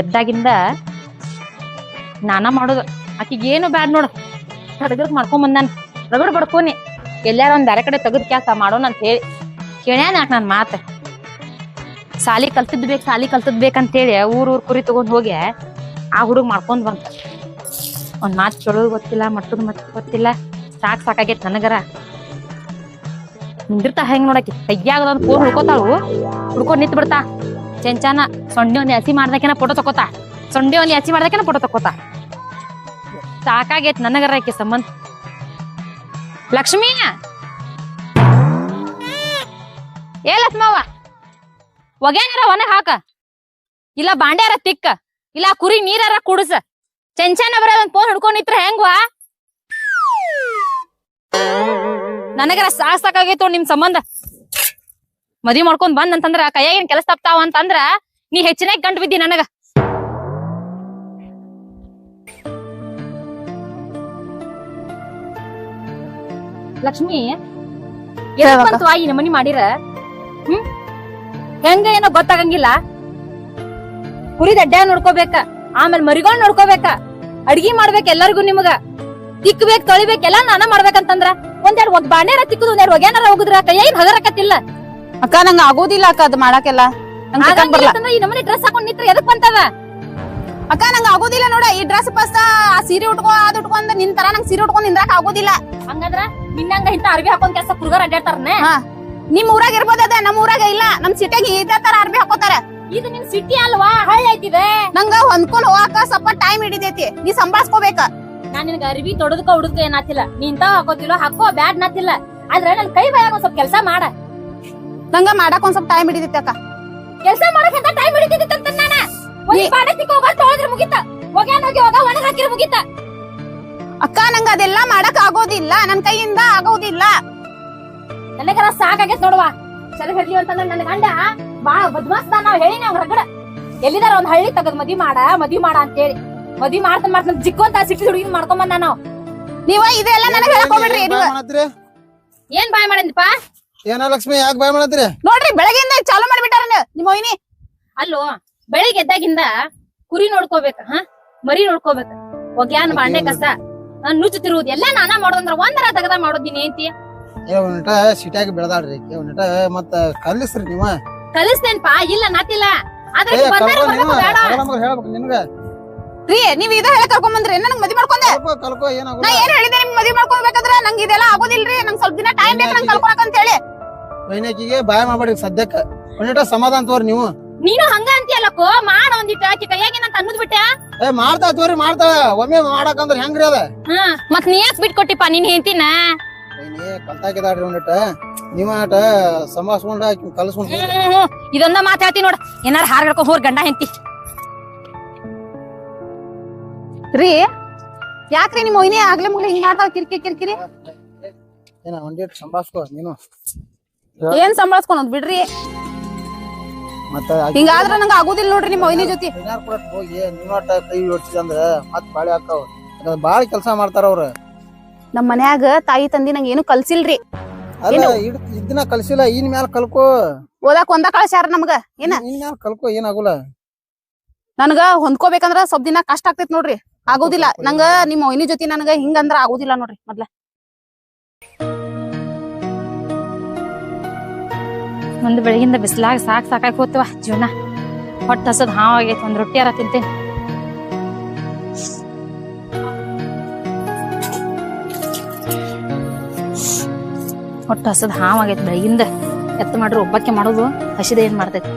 ಎದ್ದಾಗಿಂದ ಸ್ನಾನ ಮಾಡೋದು. ಆಕಿಗೆ ಏನು ಬ್ಯಾಡ್ ನೋಡು. ರಗಡ್ ಮಾಡ್ಕೊಂಡ್ ಬಂದಾನ. ರಗಡ್ ಬಡ್ಕೋನಿ. ಎಲ್ಲಾರ ಒಂದ್ ಬ್ಯಾರೆ ಕಡೆ ತೆಗದ್ ಕ್ಯಾಸ ಮಾಡೋಣ ಅಂತ ಹೇಳಿ. ಕೇಳ್ಯಾನ ಯಾಕೆ ನನ್ ಮಾತ. ಸಾಲಿ ಕಲ್ತದ್ ಬೇಕು, ಸಾಲಿ ಕಲ್ತದ್ ಬೇಕಂತ ಹೇಳಿ ಊರ್ ಊರ್ ಕುರಿ ತಗೊಂಡ್ ಹೋಗಿ ಆ ಹುಡುಗ ಮಾಡ್ಕೊಂಡ್ ಬಂತ ಒಂದ್ ಮಾತ್ ಚಲೋ ಗೊತ್ತಿಲ್ಲ, ಮಟ್ಟದ ಮತ್ ಗೊತ್ತಿಲ್ಲ. ಸಾಕ್ ಸಾಕಾಗೈತ್ ನನಗರ. ನಿಂದಿರ್ತಾ ಹೆಂಗ್ ನೋಡಕಿ ತೆಗ್ಯಾಗದ ಫೋನ್ ಹುಡ್ಕೋತಾಳು ಹುಡ್ಕೊಂಡ್ ನಿಂತ್ ಬಿಡ್ತಾ ಚೆಂಚಾನ, ಸೊಂಡಿ ಒಂದು ಹಸಿ ಮಾಡ್ದಕ್ಕೆನ ಫೋಟೋ ತಕೋತಾ ಸೊಂಡಿ ಒಂದು ಹಸಿ ಮಾಡ್ದಕ್ಕೆನ ಫೋಟೋ ತಕೋತಾ ಸಾಕಾಗೈತ್ ನನಗರ ಆಕೆ ಸಂಬಂಧ. ಲಕ್ಷ್ಮೀ! ಏ ಲಕ್ಷ್ಮವ್ವ ಒಗ್ಯಾನಾರ ಒಣಗ್ ಹಾಕ. ಇಲ್ಲ ಬಾಂಡ್ಯಾರ ತಿಕ್ಕ. ಇಲ್ಲ ಕುರಿ ನೀರಾರ ಕುಡಸ. ಚೆಂಚಾನ ಒಂದ್ ಫೋನ್ ಹಿಡ್ಕೊಂಡಿತ್ರ ಹೆಂಗ್ವಾ? ನನಗರ ಸಾಕ್ ಸಾಕಾಗೈತು ನಿಮ್ ಸಂಬಂಧ. ಮದ್ವಿ ಮಾಡ್ಕೊಂಡ್ ಬಂದ್ ಅಂತಂದ್ರ ಕೈಯಾಗಿನ ಕೆಲಸ ತಪ್ತಾವ ಅಂತಂದ್ರ ನೀ ಹೆಚ್ಚಿನ ಗಂಟ್ ಬಿದ್ದಿ ನನಗ. ಲಕ್ಷ್ಮಿ ಬಂತು ಮನಿ ಮಾಡಿರ? ಹ್ಮ್? ಹೆಂಗ ಏನೋ ಗೊತ್ತಾಗಂಗಿಲ್ಲ. ಕುರಿ ದಡ್ಡ ನೋಡ್ಕೋಬೇಕ ಆಮೇಲೆ ಮರಿಗೊಂಡ್ ನೋಡ್ಕೋಬೇಕ. ಅಡ್ಗಿ ಮಾಡ್ಬೇಕ ಎಲ್ಲರಿಗೂ ನಿಮಗ. ತಿಕ್ಬೇಕ್ ತೊಳಿಬೇಕ್ ಎಲ್ಲಾ ನಾನ ಮಾಡ್ಬೇಕಂತಂದ್ರ ಒಂದೆರಡು ಒಂದ್ ಬಾಣ್ಯಾರ ತಿಕ್ಕುದು ಒಂದೆರಡು ಒಗ್ಯಾನಾರ ಹೋಗುದ್ರ ಕೈಯಾಗಿ ಹಗರಕತ್ತಿಲ್ಲ. ಅಕ್ಕ ನಂಗ ಆಗೋದಿಲ್ಲ ಅಕ್ಕ ಅದ್ ಮಾಡಕ್ಕೆಲ್ಲ. ನಂಗ್ ಈ ನಮನಿ ಡ್ರೆಸ್ ಹಾಕೊಂಡ್ ನಿತ್ರ ಎದಕ್ ಬಂತದ ಅಕ್ಕ ನಂಗ ಆಗೋದಿಲ್ಲ ನೋಡ ಈ ಡ್ರೆಸ್ ಪಸ್ತ ಆ ಸೀರೆ ಉಟ್ಕೋ ಅದ್ ಉಟ್ಕೊಂಡ್ ನಿನ್ ತರ ನಂಗ್ ಸೀರೆ ಉಟ್ಕೊಂಡ್ ನಿಂದ್ರಾಕ ಆಗೋದಿಲ್ಲ. ಹಂಗಂದ್ರ ನಿನ್ನಂಗ ಇಂತ ಅರ್ಬಿ ಹಾಕೊಂಡ್ ಕೆಲಸ ಹುಡುಗರ್ ಅಡ್ಡಾಡ್ತಾರನೆ ನಿಮ್ ಊರಾಗ ಇರ್ಬೋದ ಅದ ನಮ್ ಊರಾಗ ಇಲ್ಲ. ನಮ್ ಸಿಟಿಯಾಗ ಇದೇ ತರ ಅರ್ಬಿ ಹಾಕೋತಾರ. ಇದು ನಿಮ್ ಸಿಟಿ ಅಲ್ವಾ? ಹಳ್ಳಿ ಐತಿದೆ ನಂಗ ಹೊಂದ್ಕೊಂಡ್ ಹೋಗಾಕ ಸ್ವಲ್ಪ ಟೈಮ್ ಹಿಡಿತೈತಿ. ನೀ ಸಂಭಾಳ್ಸ್ಕೋಬೇಕ. ನಾನ್ ನಿನಗ ಅರ್ಬಿ ತೊಡದ್ಕ ಹುಡುಕ ಏನಾತಿಲ್ಲ ನೀ ಇಂತ ಹಾಕೋತಿಲ್ಲ ಹಾಕೋ ಬ್ಯಾಡ್ ನಾತಿಲ್ಲ. ಆದ್ರೆ ನನ್ ಕೈ ಬಾಯಾಗ ಒಂದ್ ಸ್ವಲ್ಪ ಕೆಲಸ ಮಾಡ. ನಂಗ ಮಾಡಕ್ ಒಂದ್ ಸ್ವಲ್ಪ ಟೈಮ್ ಹಿಡಿದಿತ್ತ ಅಕ್ಕ. ಕೆಲಸ ಮಾಡಕ್ ಅಂತ ಟೈಮ್ ಹಿಡಿತಿದ್ದೆ ಅಂತ ನಾನ. ಒಂದ್ ಬಾಡೆ ತಿಕ್ಕ ಹೋಗ ತೊಳೆದ್ರ ಮುಗಿತ. ಒಗ್ಯಾನ ಹೋಗಿ ಹೋಗ ಒಣಗ ಹಾಕಿರ ಮುಗಿತ. ಅಕ್ಕ ನಂಗ ಅದೆಲ್ಲ ಮಾಡಕ್ ಆಗೋದಿಲ್ಲ ನನ್ ಕೈಯಿಂದ ಆಗೋದಿಲ್ಲ. ನನಗರ ಸಾಕಾಗೈತ್ ನೋಡುವ. ಸರಿ ಹೇಳ್ಲಿ ಅಂತಂದ್ರ ನನ್ನ ಗಂಡ. ಬಾಳ ಬದ್ಮಾಸ್ತ ನಾವ್ ಹೇಳಿನ ನಾವ್ ರಗಡ ಎಲ್ಲಿದಾರ ಒಂದ್ ಹಳ್ಳಿ ತಗದ್ ಮದಿ ಮಾಡ ಮದಿ ಮಾಡ ಅಂತೇಳಿ. ಮಾಡ್ತ ಮಾಡ್ತಾನ ಮಾಡ್ತಾನ ಜಿಕ್ಕೊಂತ ಸಿಟ್ಟಿ ಹುಡುಗಿ ಮಾಡ್ಕೊಂಡ್ ಬಂದ ನಾವ್ ನೀವ ಇದೆಲ್ಲ ನನಗೆ ಹೇಳ್ಕೊಬೇಡ್ರಿ ಏನ್ ಬಾಯ್ ಮಾಡಿದ್ಪಾ ಏನ ಲಕ್ಷ್ಮಿ ಯಾಕೆ ಬಾಯ್ ಮಾಡತ್ರಿ ನೋಡ್ರಿ ಬೆಳಗಿಂದ ಚಾಲು ಮಾಡ್ಬಿಟ್ಟಾರ ನಿಮ್ಮ ಮೊಯ್ನಿ ಅಲ್ಲೋ ಬೆಳಿಗ್ಗೆ ಎದ್ದಾಗಿಂದ ಕುರಿ ನೋಡ್ಕೋಬೇಕ ಹ? ಮರಿ ನೋಡ್ಕೋಬೇಕ. ಒಗ್ಯಾನ್ ಬಾಂಡೆ ಕಸ ನಾನ್ ನುಚ್ಚುತ್ತಿರುವುದು ಎಲ್ಲ ನಾನಾ ಮಾಡೋದಂದ್ರ ಒಂದರ ತಗದ ಮಾಡೋದಿನಿ ಏಂತಿ ಏ ಒಂದಿಟ ಬೆಳದಾಡ್ರಿ ಬೆಳೆದಾಳ್ರಿ. ಏ ಒಂದಿಟ ಮತ್ತ ಕಲಿಸ್ರಿ ನೀವ. ಕಲಿಸ್ತೇನ್ಪಾ? ಇಲ್ಲ ನಾತಿಲ್ಲ. ಆದ್ರೆ ಏ ಬಂದಾರ ಬರ್ಬೇಕು ಬೇಡ. ನಮಗ್ ಹೇಳ್ಬೇಕು ನಿನ್ಗ. ರೀ ನೀವ್ ಇದ ಹೇಳ ಕರ್ಕೊಂಡ್ ಬಂದ್ರಿ. ನನಗ್ ಮದ್ವಿ ಕಲ್ಕೋ ಏನಾಗೋ ನಾ ಏನ್ ಹೇಳಿದೆ ನಿಮ್ ಮದ್ವಿ ಮಾಡ್ಕೊಬೇಕಂದ್ರ ನಂಗ್ ಇದೆಲ್ಲ ಆಗೋದಿಲ್ರಿ. ನಂಗ್ ಸ್ವಲ್ಪ ದಿನ ಟೈಮ್ ಬೇಕು ನಂಗ್ ಕಲ್ಕೊಳಕ್ ಅಂತ ಹೇಳಿ. ವೈನಾಕಿಗೆ ಬಾಯ್ ಮಾಡ್ಬೇಡಿ ಸದ್ಯಕ್ಕ. ಒಂದಿಟ ಸಮಾಧಾನ ತೋರಿ ನೀವು. ನೀನು ಹಂಗ ಅಂತೀಯಲ್ಲಕ್ಕೋ ಮಾಡ ಒಂದಿಟ್ಟ ಆಕಿ ಕೈಯಾಗಿನ ಅಂತ ಅನ್ನದ್ ಬಿಟ್ಟೆ ಏ ಮಾಡ್ತಾ ತೋರಿ ಮಾಡ್ತಾ. ಒಮ್ಮೆ ಮಾಡಕಂದ್ರ ಹೆಂಗ್ರಿ ಅದ? ಹಾ ಮತ್ ನೀ ಯಾಕೆ ಬಿಟ್ಕೊಟ್ಟಿಪ್ಪ? ನೀನ್ ಹೇಳ್ತೀನ ವೈನಿ ಕಲ್ತಾಕಿದಾಳ್ರಿ ಒಂದಿಟ ನೀವ ಆಟ ಸಮಾಸ್ಕೊಂಡ ಆಕಿ ಕಲ್ಸ್ಕೊಂಡ್. ಇದೊಂದ ಮಾತ್ ಹೇಳ್ತಿ ನೋಡ. ಏನಾರ ಹಾರ್ ಹಿಡ್ಕೊಂಡ್ ಹೋರ್ ಗಂಡ ಹೆಂತಿ ರೀ ಯಾಕ್ರಿ ನಿಮ್ ಮೊಯ್ನೆ ಆಗ್ಲೇ ಮುಗ್ಲಿ ಹಿಂಗ್ ಮಾಡ್ತಾವ ಕಿರ್ಕಿರಿ ಕಿರ್ಕಿರಿ ಏನ ಒಂದೇಟ್ ಸಂಭಾಸ್ಕೋ ನೀನು. ಏನ್ ಸಂಭಾಸ್ಕೊಂಡ್ ಬಿಡ್ರಿ? ಮತ್ತ ಹಿಂಗಾದ್ರ ನಂಗ ಆಗುದಿಲ್ಲ ನೋಡ್ರಿ ನಿಮ್ ಮೊಯ್ನೆ ಜೊತೆ. ಕೂಡ ಹೋಗಿ ನೀವಾಟ ಕೈ ಮತ್ ಬಾಳೆ ಹಾಕಾವ್. ಯಾಕಂದ್ರ ಬಾಳ ಕೆಲಸ ಮಾಡ್ತಾರ ಅವ್ರ. ನಮ್ ಮನ್ಯಾಗ ತಾಯಿ ತಂದಿ ನಂಗ ಏನು ಕಲ್ಸಿಲ್ರಿ. ಅಲ್ಲ ಇಡ್ ಇದನ್ನ ಕಲ್ಸಿಲ್ಲ ಇನ್ ಮ್ಯಾಲ ಕಲ್ಕೋ. ಓದಾಕ್ ಒಂದ ಕಳ್ಸ್ಯಾರ ನಮ್ಗ? ಏನ? ಇನ್ ಮ್ಯಾಲ ಕಲ್ಕೋ ಏನಾಗುಲ್ಲ. ನನಗ ಹೊಂದ್ಕೋಬೇಕಂದ್ರ ಸ್ವಲ್ಪ ದಿನ ಕಷ್ಟ ಆಗ್ತೈತಿ ನೋಡ್ರಿ. ಆಗೋದಿಲ್ಲ. ನಂಗ ನಿಮ್ಮ ಮೊಯ್ನಿ ಜೊತೆ ನನಗ ಹಿಂಗಂದ್ರ ಆಗೋದಿಲ್ಲ ನೋಡ್ರಿ ಮೊದ್ಲ. ಒಂದು ಬೆಳಗಿಂದ ಬಿಸಿಲಾಗ ಸಾಕ್ ಸಾಕಾಗಿ ಹೋತವ ಜೀವನ. ಹೊಟ್ಟ ಹಸದ್ ಹಾವ್ ಆಗೈತಿ ಒಂದ್ ರೊಟ್ಟಿ ಯಾರ ತಿಂತೇನೆ. ಹೊಟ್ಟ ಹಸದ್ ಹಾವ್ ಆಗೈತಿ. ಬೆಳಗಿಂದ ಎತ್ತ ಮಾಡ್ರಿ ಒಬ್ಬಕ್ಕೆ ಮಾಡೋದು ಹಸಿದ ಏನ್ ಮಾಡ್ತೈತಿ?